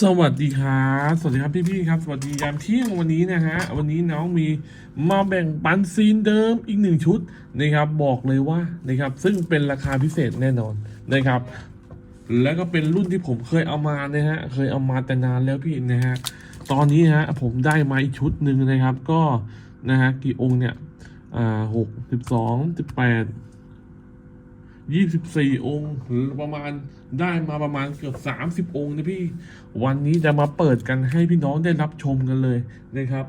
สวัสดีครับสวัสดีครับพี่ๆครับ สวัสดียามเที่ยงวันนี้นะฮะ วันนี้น้องมีมาแบ่งปันซีนเดิมอีกหนึ่งชุดนะครับ บอกเลยว่านะครับ ซึ่งเป็นราคาพิเศษแน่นอนนะครับ แล้วก็เป็นรุ่นที่ผมเคยเอามานะฮะ เคยเอามาแต่นานแล้วพี่นะฮะ ตอนนี้ฮะผมได้มาอีกชุดหนึ่งนะครับ ก็นะฮะกี่องค์เนี่ย อ่าหกสิบสองสิบแปด ยี่สิบสี่องค์หรือประมาณได้มาประมาณเกือบสามสิบองค์นะพี่ วันนี้จะมาเปิดกันให้พี่น้องได้รับชมกันเลยนะครับ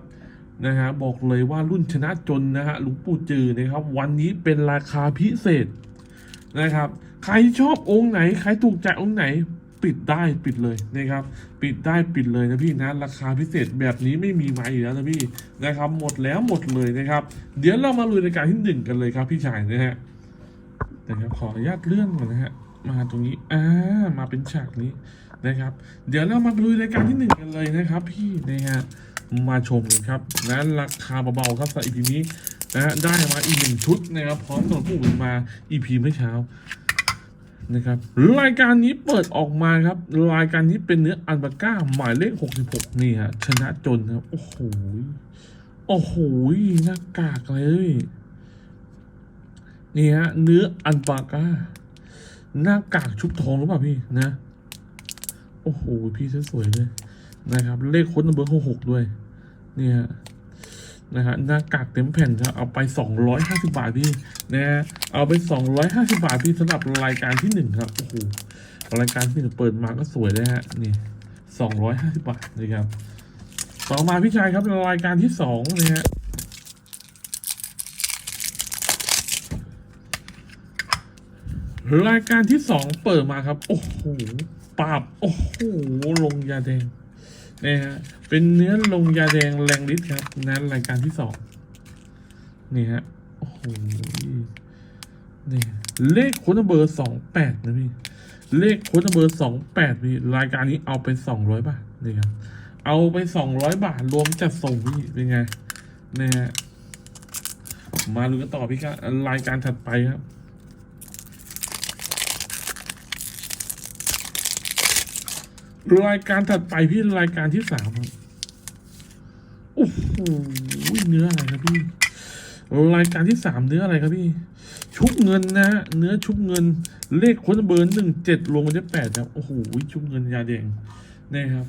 นะฮะบอกเลยว่ารุ่นชนะจนนะฮะหลวงปู่จือนะครับ วันนี้เป็นราคาพิเศษนะครับ ใครชอบองค์ไหน ใครถูกใจองค์ไหนปิดได้ปิดเลยนะครับ ปิดได้ปิดเลยนะพี่นะราคาพิเศษแบบนี้ไม่มีมาอีกแล้วนะพี่นะครับ หมดแล้วหมดเลยนะครับ เดี๋ยวเรามาลุยรายการที่หนึ่งกันเลยครับพี่ชายนะฮะ นะครับขออนุญาตเลื่อนก่อนนะฮะมาตรงนี้อ่ามาเป็นฉากนี้นะครับ เดี๋ยวเรามาลุยรายการที่หนึ่งกันเลยนะครับ พี่นะฮะมาชมกันครับนะราคาเบาๆครับสำหรับ EP นี้นะฮะได้มาอีกหนึ่งชุดนะครับพร้อมกับผู้อื่นมา EP เมื่อเช้านะครับรายการนี้เปิดออกมาครับ รายการนี้เป็นเนื้ออันบาก้าหมายเลข 66 นี่ฮะชนะจนครับ โอ้โห โอ้โหหน้ากากเลย นี่ฮะเนื้ออันปาก้าหน้ากากชุบทองหรือเปล่าพี่นะ โอ้โห พี่สวยเลยนะครับ เลขค้นเบอร์หกด้วย เนี่ยฮะนะฮะหน้ากากเต็มแผ่นครับเอาไปสองร้อยห้าสิบาทพี่นะฮะเอาไปสองร้อยห้าสิบาทพี่สำหรับรายการที่หนึ่งครับโอ้โหรายการที่หนึ่งเปิดมาก็สวยเลยฮะนี่สองร้อยห้าสิบาทนะครับ ต่อมาพี่ชายครับรายการที่สองนะฮะ รายการที่สองเปิดมาครับ โอ้โหปราบโอ้โหลงยาแดงนะฮะเป็นเนื้อลงยาแดงแรงฤทธิ์ครับนั้นรายการที่สองนี่ฮะโอ้โหนี่เลขค้ดเบอร์สองแปดนะพี่เลขค้ดเบอร์สองแปดพี่รายการนี้เอาไปสองร้อยบาทนี่ครับเอาไปสองร้อยบาทรวมจัดส่งพี่เป็นไงนะฮะมาดูกันต่อพี่ครับรายการถัดไปครับ รายการถัดไปพี่รายการที่สามโอ้โหเนื้ออะไรครับพี่ รายการที่สามเนื้ออะไรครับพี่ ชุบเงินนะเนื้อชุบเงิน เลขค้นเบอร์หนึ่งเจ็ดลงมาได้แปดครับโอ้โหชุบเงินยาแดงนะครับ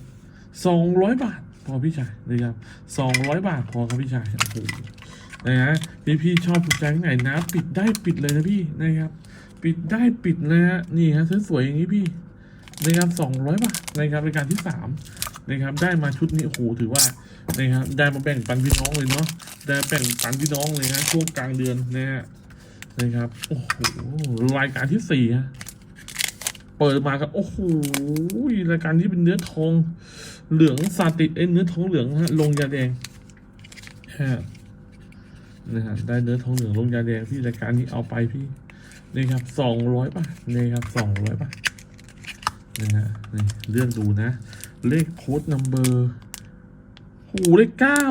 สองร้อยบาทพอพี่ชายนะครับสองร้อยบาทพอครับพี่ชายโอ้โหนะฮะพี่พี่ชอบถูกใจไหนนะ ปิดได้ปิดเลยนะพี่นะครับ ปิดได้ปิดนะฮะนี่ฮะสวยๆอย่างนี้พี่ นะครับสองร้อยบาทนะครับรายการที่สามนะครับได้มาชุดนี้โอ้โหถือว่านะครับได้มาแบ่งปันพี่น้องเลยเนาะได้แบ่งปันพี่น้องเลยนะช่วงกลางเดือนนะฮะนะครับโอ้โหรายการที่สี่ฮะเปิดมาครับโอ้โหรายการที่เป็นเนื้อทองเหลืองซาติเอ้เนื้อทองเหลืองฮะลงยาแดงฮะนะฮะได้เนื้อทองเหลืองลงยาแดงพี่รายการนี้เอาไปพี่นะครับสองร้อยบาทนะครับสองร้อยบาท นะฮะนี่เลื่อนดูนะ เลขโค้ดนัมเบอร์โหเลขเก้า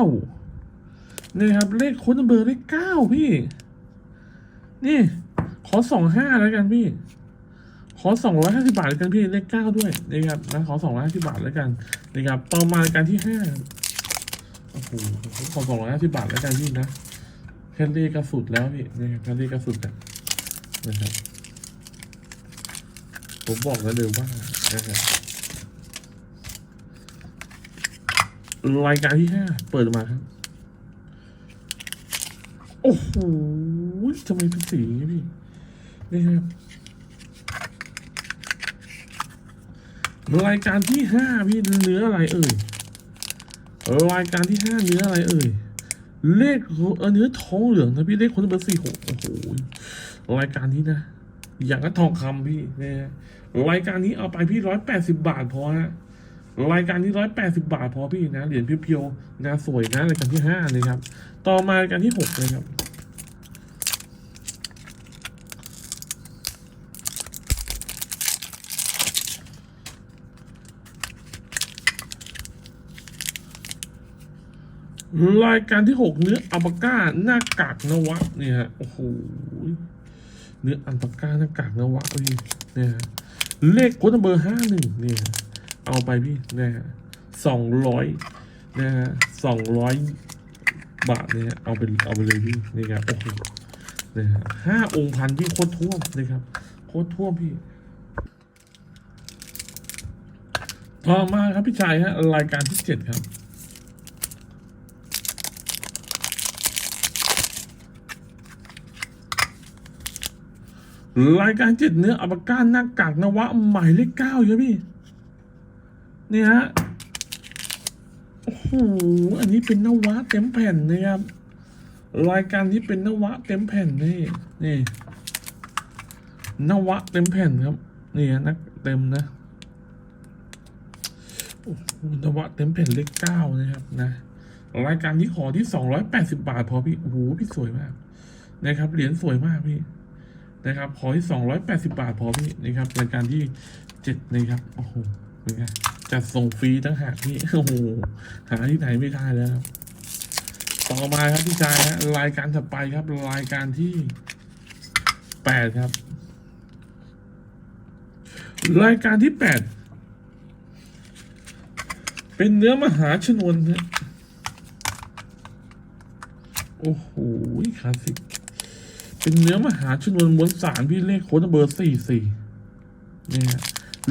นี่ครับ เลขโค้ดนัมเบอร์เลขเก้าพี่ นี่ ขอสองห้าแล้วกันพี่ ขอสองร้อยห้าสิบาทแล้วกันพี่เลขเก้าด้วยนะครับนะขอสองร้อยห้าสิบาทแล้วกันนะครับต่อมารายการที่ห้าโอ้โหขอสองร้อยห้าสิบาทแล้วกันพี่นะแค่เลขก็สุดแล้วพี่นะครับแค่เลขก็สุดนะครับผมบอกแล้วเลยว่า รายการที่ห้าเปิดมาครับ โอ้โหทำไมเป็นสีอย่างนี้พี่นี่ครับรายการที่ห้าพี่เนื้ออะไรเอ่ยรายการที่ห้าเนื้ออะไรเอ่ยเลขเออเนื้อทองเหลืองนะพี่เลขคนเบอร์สี่หกโอ้โหรายการนี้นะ อย่างก็ทองคำพี่นะฮะรายการนี้เอาไปพี่ร้อยแปดสิบาทพอฮะรายการนี้ร้อยแปดสิบาทพอพี่นะเหรียญเพียวๆนะสวยนะรายการที่ห้าเลยครับ ต่อมารายการที่หกเลยครับรายการที่หกเนื้ออัลปาก้าหน้ากากนวะเนี่ยฮะโอ้โห เนื้ออัลปาก้าหน้ากากนวะพี่เนี่ยฮะเลขโค้ดเบอร์ห้าหนึ่งเนี่ยเอาไปพี่นะฮะสองร้อยนะฮะสองร้อยบาทเนี่ยเอาไปเอาไปเลยพี่นี่ครับโอ้โหนะฮะห้าองค์พันพี่โคตรท่วมนะครับโคตรท่วมพี่ต่อมาครับพี่ชายฮะรายการที่เจ็ดครับ รายการเจ็ดเนื้ออัปการหน้ากากนวะหมายเลขเก้าเยอะพี่ นี่ฮะ โอ้โห อันนี้เป็นนวะเต็มแผ่นนะครับ รายการนี้เป็นนวะเต็มแผ่นนี่ นี่ นวะเต็มแผ่นครับ นี่ฮะนักเต็มนะ โอ้โห นวะเต็มแผ่นเลขเก้านะครับนะ รายการนี้ขอที่สองร้อยแปดสิบาทพอพี่ โอ้โห พี่สวยมาก นะครับ เหรียญสวยมากพี่ นะครับ ขอที่สองร้อยแปดสิบาทพอพี่นะครับรายการที่เจ็ดนะครับ โอ้โหเป็นไงจัดส่งฟรีตั้งหากพี่โอ้โหหาที่ไหนไม่ได้แล้วครับต่อมาครับพี่ชายฮะรายการถัดไปครับ รายการที่แปดครับ รายการที่แปดเป็นเนื้อมหาชนวนฮะโอ้โหคลาสสิก เป็นเนื้อมหาชนวนมวลสารพี่เลขโค้ดเบอร์สี่สี่เนี่ยฮะ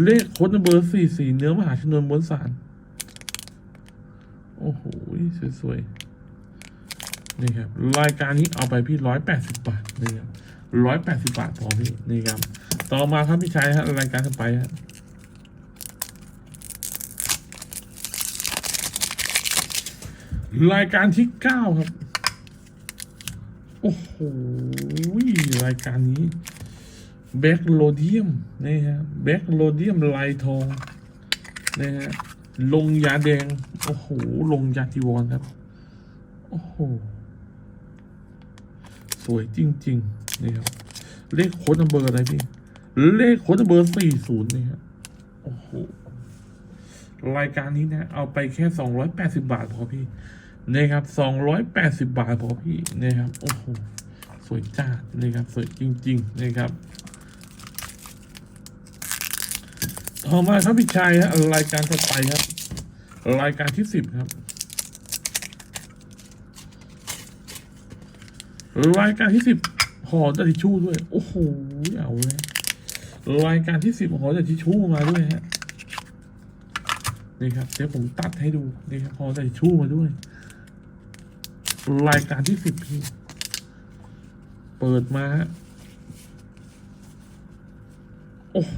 เลขโค้ดเบอร์สี่สี่เนื้อมหาชนวนมวลสาร โอ้โหสวยๆนี่ครับรายการนี้เอาไปพี่ร้อยแปดสิบบาทนี่ครับร้อยแปดสิบาทพอพี่นี่ครับ ต่อมาครับพี่ชายฮะรายการถัดไปฮะรายการที่เก้าครับ โอ้โหรายการนี้แบ็กโลเดียมนี่ฮะแบ็กโลเดียมลายทองนี่ฮะลงยาแดง โอ้โห ลงยาจีวรครับ โอ้โห สวยจริงๆนี่ครับ เลขโค้ดนัมเบอร์อะไรพี่ เลขโค้ดนัมเบอร์สี่ศูนย์นี่ครับโอ้โห รายการนี้นะ เอาไปแค่สองร้อยแปดสิบาทพอพี่ นะครับสองร้อยแปดสิบาทพอพี่นะครับโอ้โหสวยจ้านะครับสวยจริง ๆ นะครับต่อมาครับพี่ชายฮะรายการถัดไปครับ รายการที่สิบครับ รายการที่สิบห่อจะทิชชู่ด้วย โอ้โหเอาเลยรายการที่สิบห่อจะทิชชู่มาด้วยฮะนี่ครับเดี๋ยวผมตัดให้ดูนี่ครับห่อจะทิชชู่มาด้วย รายการที่สิบพี่ เปิดมาฮะโอ้โห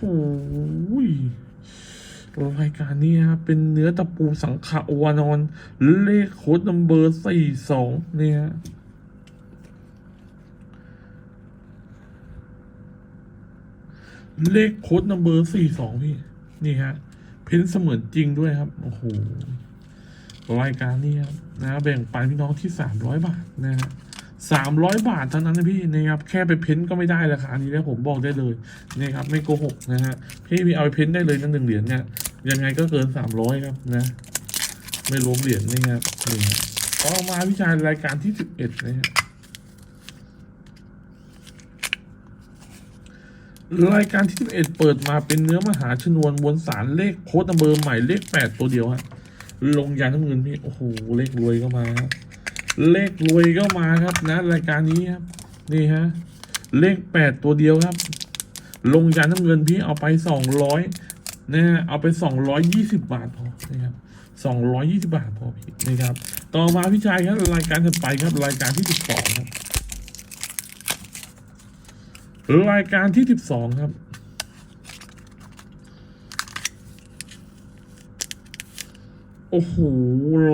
รายการนี้ฮะเป็นเนื้อตะปูสังขะวานอน เลขโค้ดนัมเบอร์สี่สองเนี่ยฮะเลขโค้ดนัมเบอร์สี่สองพี่ นี่ฮะ เพ้นเสมือนจริงด้วยครับ โอ้โห รายการนี้นะแบ่งปันพี่น้องที่สามร้อยบาทนะฮะสามร้อยบาทเท่านั้นนะพี่นะครับแค่ไปเพ้นก็ไม่ได้ราคานี้แล้วผมบอกได้เลยนะครับไม่โกหกนะฮะพี่มีเอาไปเพ้นได้เลยนั่นหนึ่งเหรียญเนี่ยยังไงก็เกินสามร้อยครับนะ ไม่รวมเหรียญนี่ครับนี่ครับต่อมาวิชารายการที่สิบเอ็ดนะฮะรายการที่สิบเอ็ดเปิดมาเป็นเนื้อมหาชนวนมวลสารเลขโค้ดนัมเบอร์ใหม่เลขแปดตัวเดียวฮะ ลงยาน้ำเงินพี่โอ้โหเลขรวยก็มาครับเลขรวยก็มาครับนะรายการนี้ครับนี่ฮะเลขแปดตัวเดียวครับ ลงยาน้ำเงินพี่เอาไปสองร้อยนะฮะเอาไปสองร้อยยี่สิบบาทพอนะครับสองร้อยยี่สิบาทพอพี่นะครับ ต่อมาพี่ชายครับรายการถัดไปครับรายการที่สิบสองครับรายการที่สิบสองครับ โอ้โห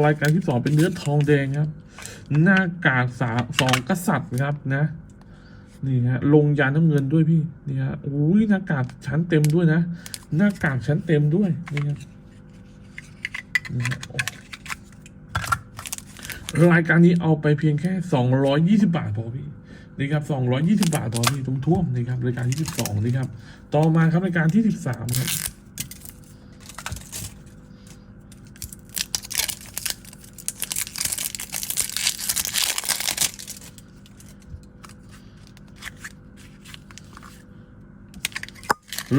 รายการที่สองเป็นเนื้อทองแดงครับ หน้ากากสาสองกษัตริย์ครับนะ นี่ฮะลงยาน้ำเงินด้วยพี่นี่ฮะอุ้ยหน้ากากชั้นเต็มด้วยนะ หน้ากากชั้นเต็มด้วยนี่ครับนี่ฮะรายการนี้เอาไปเพียงแค่สองร้อยยี่สิบาทพอพี่นี่ครับสองร้อยยี่สิบาทพอพี่ทุ่มท่วมนี่ครับรายการที่สิบสองนี่ครับ ต่อมาครับรายการที่สิบสามครับ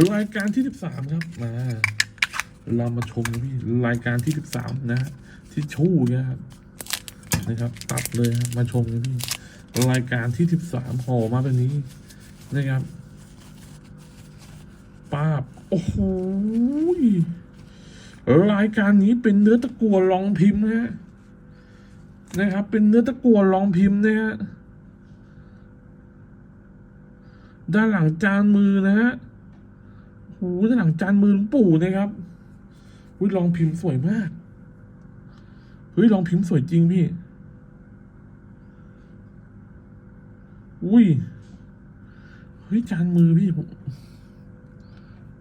รายการที่ 13 ครับมาเรามาชมกันพี่รายการที่สิบสามนะฮะที่ชู่นะครับนะครับ ตัดเลยครับมาชมกันพี่รายการที่สิบสามห่อมาแบบนี้นะครับป้าบโอ้โหรายการนี้เป็นเนื้อตะกัวลองพิมพ์นะฮะนะครับ เป็นเนื้อตะกัวลองพิมพ์นะฮะด้านหลังจานมือนะฮะโอ้โหด้านหลังจานมือหลวงปู่นะครับอุ้ยลองพิมพ์สวยมากเฮ้ยลองพิมพ์สวยจริงพี่อุ้ยเฮ้ยจานมือพี่ผม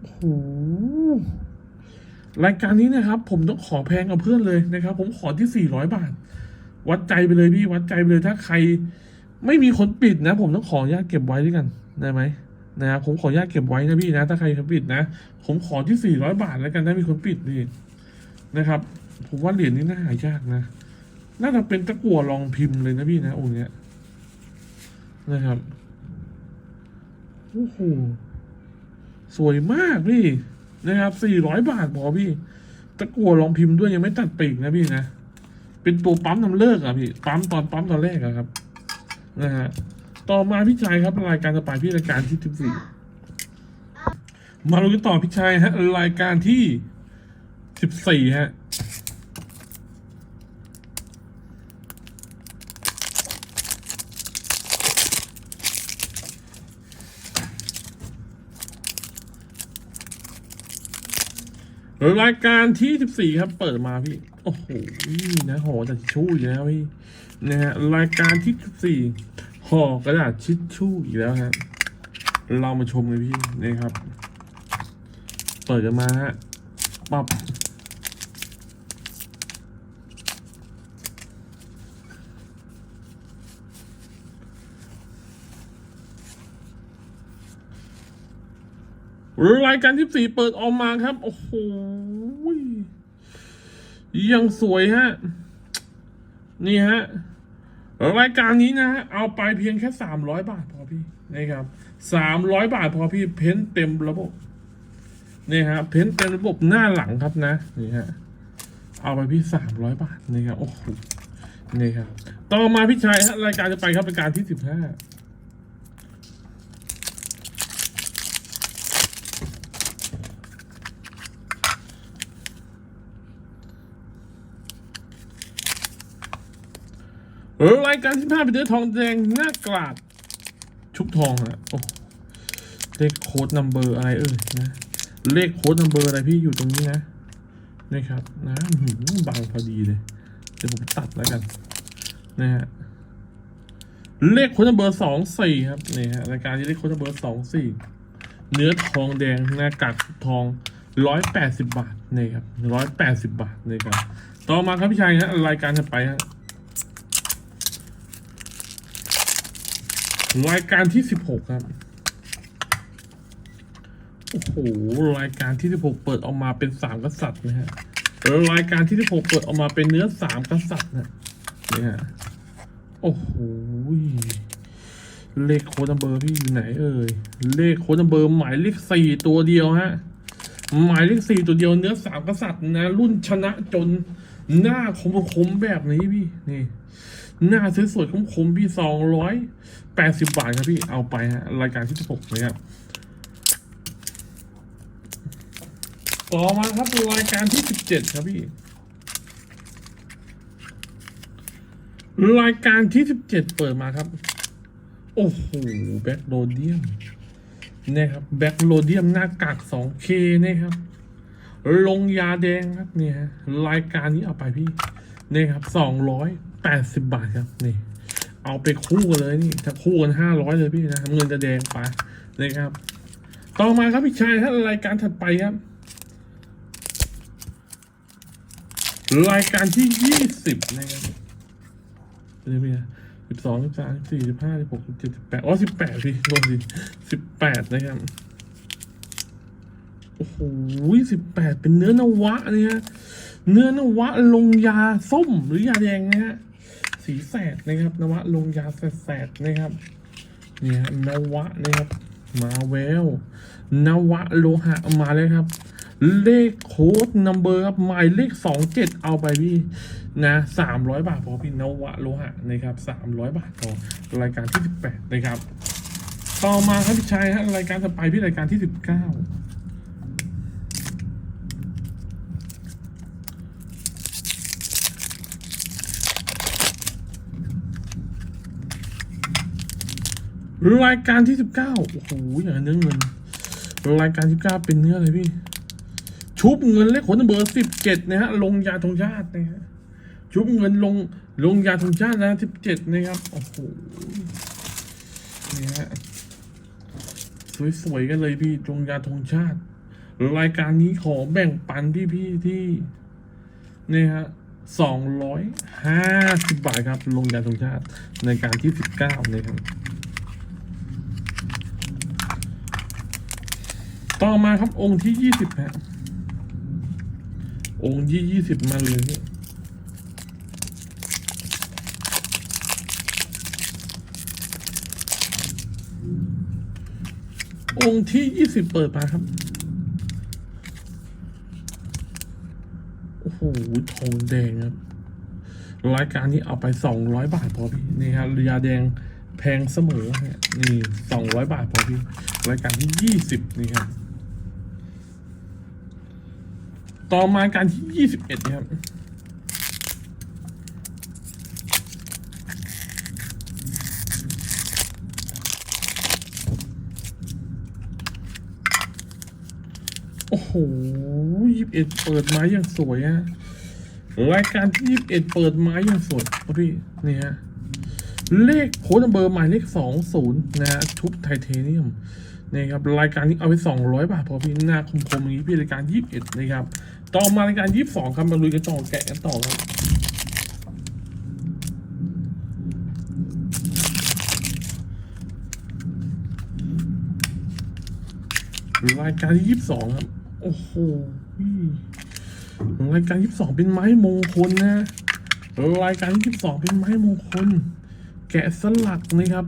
โอ้โหรายการนี้นะครับ ผมต้องขอแพงกับเพื่อนเลยนะครับ ผมขอที่สี่ร้อยบาท วัดใจไปเลยพี่วัดใจไปเลยถ้าใคร ไม่มีคนปิดนะ ผมต้องขออนุญาตเก็บไว้ด้วยกันได้ไหม นะครับผมขออนุญาตเก็บไว้นะพี่นะ ถ้าใครเขาปิดนะ ผมขอที่สี่ร้อยบาทแล้วกันถ้ามีคนปิดนี่นะครับ ผมว่าเหรียญนี้น่าหายากนะ น่าจะเป็นตะกั่วลองพิมพ์เลยนะพี่นะองค์เนี้ยนะครับโอ้โหสวยมากพี่นะครับสี่ร้อยบาทพอพี่ ตะกั่วลองพิมพ์ด้วยยังไม่ตัดปีกนะพี่นะ เป็นตัวปั๊มนำเลิกอะพี่ ปั๊มตอนปั๊มตอนแรกอะครับ นะฮะ ต่อมาพี่ชายครับรายการต่อไปพี่รายการที่สิบสี่มาดูกันต่อพี่ชายฮะรายการที่สิบสี่ฮะรายการที่สิบสี่ครับเปิดมาพี่ โอ้โหนะห่อจากทิชชู่อีกแล้วพี่นะฮะรายการที่สิบสี่ ห่อกระดาษชิชชู่อีกแล้วฮะเรามาชมกันพี่นะครับ เปิดกันมาฮะปับรายการที่สี่เปิดออกมาครับ โอ้โหยังสวยฮะ นี่ฮะ รายการนี้นะเอาไปเพียงแค่สามร้อยบาทพอพี่นี่ครับสามร้อยบาทพอพี่เพ้นเต็มระบบนี่ฮะเพ้นเต็มระบบหน้าหลังครับนะนี่ฮะเอาไปพี่สามร้อยบาทนี่ครับโอ้โหนี่ครับต่อมาพี่ชายฮะรายการจะไปครับรายการที่สิบห้า รายการที่พาไปเดือทองแดงหน้ากลาด ชุบทองอะโอ้เลขโค้ดนัมเบอร์อะไรเอ่ยนะ เลขโค้ดนัมเบอร์อะไรพี่อยู่ตรงนี้นะนะครับนะหืมบังพอดีเลย เดี๋ยวผมตัดแล้วกันนะฮะเลขโค้ดนัมเบอร์สองสี่ครับนี่ฮะรายการที่เลขโค้ดนัมเบอร์สองสี่เนื้อทองแดงหน้ากากทองร้อยแปดสิบบาทนี่ครับร้อยแปดสิบบาทนี่ครับต่อมาครับพี่ชายฮะรายการถัดไปฮะ รายการที่สิบหกครับ โอ้โห รายการที่สิบหกเปิดออกมาเป็นสามกษัตริย์นะฮะรายการที่สิบหกเปิดออกมาเป็นเนื้อสามกษัตริย์นะเนี่ย โอ้โห เลขโค้ดนัมเบอร์พี่อยู่ไหนเอ่ย เลขโค้ดนัมเบอร์หมายเลขสี่ตัวเดียวฮะ หมายเลขสี่ตัวเดียวเนื้อสามกษัตริย์นะ รุ่นชนะจนหน้าคมๆแบบนี้พี่ นี่ หน้าสวยๆคมๆพี่สองร้อย แปดสิบบาทครับพี่เอาไปฮะรายการที่สิบหกนะครับต่อมาครับรายการที่สิบเจ็ดครับพี่ รายการที่สิบเจ็ดเปิดมาครับ โอ้โหแบ็คโรเดียมนะครับแบ็คโรเดียมหน้ากากสองเคนะครับ ลงยาแดงครับเนี่ยฮะรายการนี้เอาไปพี่นี่ครับสองร้อยแปดสิบบาทครับนี่ เอาไปคู่กันเลยนี่ถ้าคู่กันห้าร้อยเลยพี่นะเงินจะแดงไปนะครับ ต่อมาครับพี่ชายถ้ารายการถัดไปครับ รายการที่ยี่สิบนะครับเดี๋ยวพี่นะสิบสองสิบสามสิบสี่สิบห้าสิบหกสิบเจ็ดสิบแปดอ๋อสิบแปดพี่โทษทีสิบแปดนะครับโอ้โหสิบแปดเป็นเนื้อนวะเนี่ยฮะเนื้อนวะลงยาส้มหรือยาแดงนะฮะ สีแสดนะครับ นวะลงยาแสดๆนะครับเนี่ยนวะนะครับ มาแววนวะโลหะมาเลยครับ เลขโค้ดนัมเบอร์ครับหมายเลขสองเจ็ดเอาไปพี่นะสามร้อยบาทพอพี่นวะโลหะนะครับสามร้อยบาทพอรายการที่สิบแปดนะครับ ต่อมาครับพี่ชัยฮะรายการต่อไปพี่รายการที่สิบเก้า รายการที่สิบเก้าโอ้โหอย่างเนื้อเงิน รายการที่เก้าเป็นเนื้ออะไรพี่ ชุบเงินเลขขนเบอร์สิบเจ็ดนะฮะลงยาธงชาตินะฮะชุบเงินลงลงยาธงชาตินะสิบเจ็ดนะครับโอ้โหนี่ฮะสวยๆกันเลยพี่จงยาธงชาติ รายการนี้ขอแบ่งปันที่พี่ที่นี่ฮะสองร้อยห้าสิบบาทครับลงยาธงชาติในการที่สิบเก้านะครับ ต่อมาครับองค์ที่ยี่สิบฮะองค์ที่ยี่สิบมาเลยองค์ที่ยี่สิบเปิดมาครับ โอ้โห ทองแดงครับ รายการนี้เอาไปสองร้อยบาทพอพี่ นี่ครับยาแดงแพงเสมอฮะนี่สองร้อยบาทพอพี่ รายการที่ยี่สิบนี่ครับ ต่อมาการที่ยี่สิบเอ็ดครับโอ้โหยี่สิบเอ็ดเปิดไม้อย่างสวยอะรายการที่ยี่สิบเอ็ดเปิดไม้อย่างสวยพี่นี่ฮะเลขโค้ดเบอร์หมายเลขสองศูนย์นะฮะชุบไทเทเนียมนี่ครับรายการนี้เอาไปสองร้อยบาทพอพี่หน้าคมๆอย่างนี้พี่รายการยี่สิบเอ็ดนะครับ ต่อมารายการยี่สิบสองครับมาลุยกันต่อแกะกันต่อครับรายการที่ยี่สิบสองครับ โอ้โหรายการยี่สิบสองเป็นไม้มงคลนะ รายการยี่สิบสองเป็นไม้มงคล แกะสลักนะครับ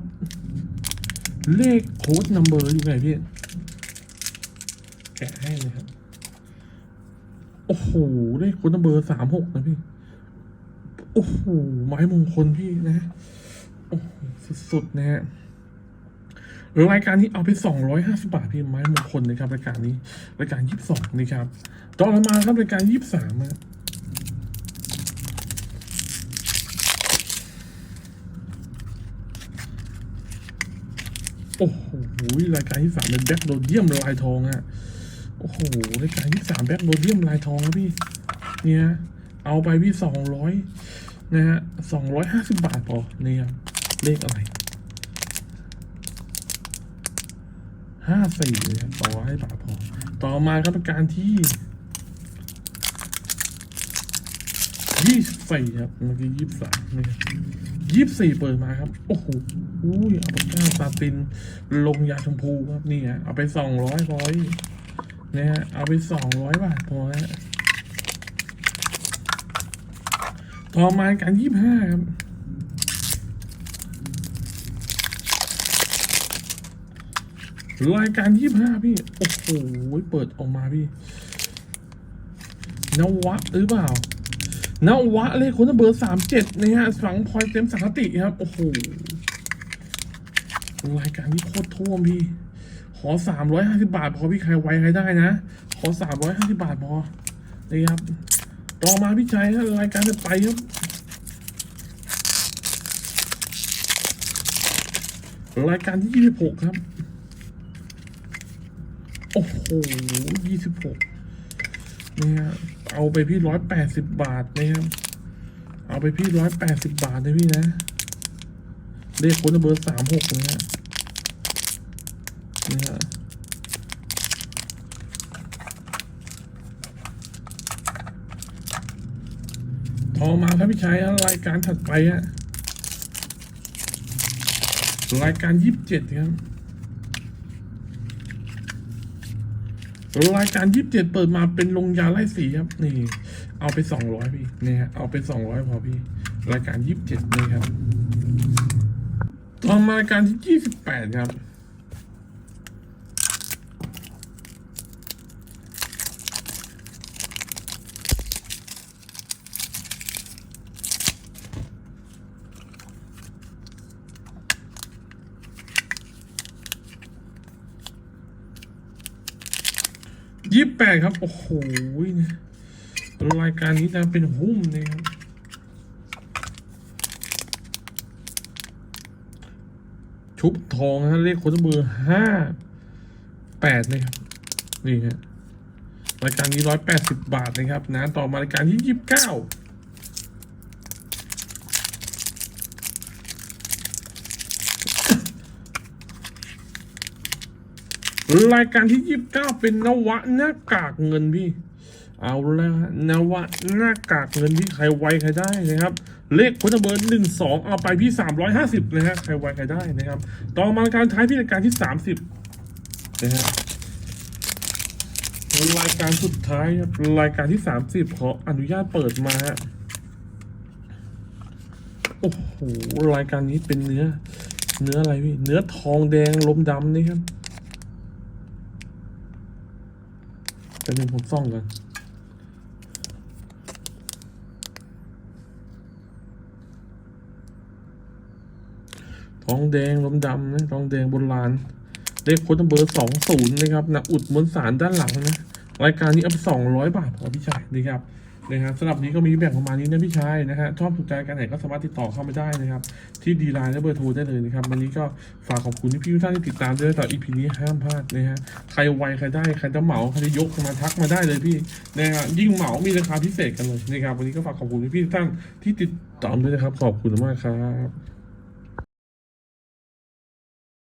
เลขโค้ดนัมเบอร์อยู่ไหนพี่ แกะให้เลยครับ โอ้โหเลขโค้ดนัมเบอร์สามหกนะพี่ โอ้โห ไม้มงคลพี่นะโอ้โหสุดๆนะฮะรายการนี้เอาไป 250 บาทพี่ไม้มงคลนะครับรายการนี้ รายการ 22 นี่ครับต่อมาครับรายการ 23นะโอ้โหรายการ23เป็นแบ็คโดเดียมลายทองอะ โอ้โหรายการ23แบ็คโดเดียมลายทองนะพี่ เนี่ย เอาไปพี่200นะฮะ250บบาทพอเนี่ยครับเลขอะไรห้าสี่เลยครับต่อให้บาทพอ ต่อมาครับป็นการที่ยี่สิบสี่ครับเมื่อกี้ยี่สิบสามนี่ครับยี่สิบสี่เปิดมาครับ โอ้โหอุ้ยเอาปากกาซาติน ลงยาชมพูครับนี่ฮะเอาไปสองร้อยพอย นะฮะ เอาไปสองร้อยบาทพอฮะต่อมาการยี่สิบห้าครับ รายการยี่ห้าพี่ โอ้โห เปิดออกมาพี่ นวะหรือเปล่านวะเลขคนเบอร์สามเจ็ดนะฮะฝังพลอยเต็มสังคติครับ โอ้โห รายการนี้โคตรท่วมพี่ ขอสามร้อยห้าสิบาทพอพี่ใครไวใครได้นะ ขอสามร้อยห้าสิบาทพอนี่ครับต่อมาพี่ชัยรายการจะไปครับรายการที่ยี่สิบหกครับ โอ้โหยี่สิบหกเนี่ยเอาไปพี่ร้อยแปดสิบบาทนะครับ เอาไปพี่ร้อยแปดสิบบาทนะพี่นะ เลขคนเบอร์สามหกนะฮะ เนี่ยต่อมาครับพี่ชัยรายการถัดไปฮะรายการยี่สิบเจ็ดครับรายการยี่สิบเจ็ดเปิดมาเป็นลงยาไล่สีครับ นี่ เอาไปสองร้อยพี่นี่ยเอาไปสองร้อยพอพี่ รายการยี่สิบเจ็ดนี่ครับ ต่อมารายการที่ยี่สิบแปดครับ ยี่สิบแปดครับ โอ้โหรายการนี้จะเป็นหุ้มเลยครับชุบทองฮะเลขโค้ดเบอร์ห้าแปดนะครับนี่ฮะรายการนี้ร้อยแปดสิบบาทนะครับนะต่อมารายการที่ยี่สิบเก้า รายการที่ยี่สิบเก้าเป็นนวะหน้ากากเงินพี่ เอาแล้วฮะนวะหน้ากากเงินที่ใครไวใครได้นะครับ เลขคนเบอร์หนึ่งสองเอาไปพี่สามร้อยห้าสิบนะฮะใครไวใครได้นะครับ ต่อมารายการท้ายพี่รายการที่สามสิบนะฮะรายการสุดท้ายครับรายการที่สามสิบขออนุญาตเปิดมาฮะโอ้โหรายการนี้เป็นเนื้อ เนื้ออะไรพี่เนื้อทองแดงลมดำนี่ครับ เป็นหนึ่งผมส่องกันทองแดงลมดำนะทองแดงบนลานเลขโค้ดเบอร์สองศูนย์นะครับนะอุดมวลสารด้านหลังนะ รายการนี้อัพสองร้อยบาทพอพี่ชายนะครับ นะครับสำหรับนี้ก็มีแบ่งประมาณนี้นะพี่ชายนะฮะชอบถูกใจกันไหนก็สามารถติดต่อเข้ามาได้นะครับ ที่ดีไลน์และเบอร์โทรได้เลยนะครับวันนี้ก็ฝากขอบคุณที่พี่ทุกท่านที่ติดตามด้วยต่ออีพีนี้ห้ามพลาดนะฮะใครไวใครได้ใครจะเหมาใครจะยกมาทักมาได้เลยพี่นะฮะยิ่งเหมามีราคาพิเศษกันเลยนะครับวันนี้ก็ฝากขอบคุณที่พี่ทุกท่านที่ติดตามด้วยนะครับขอบคุณมากครับ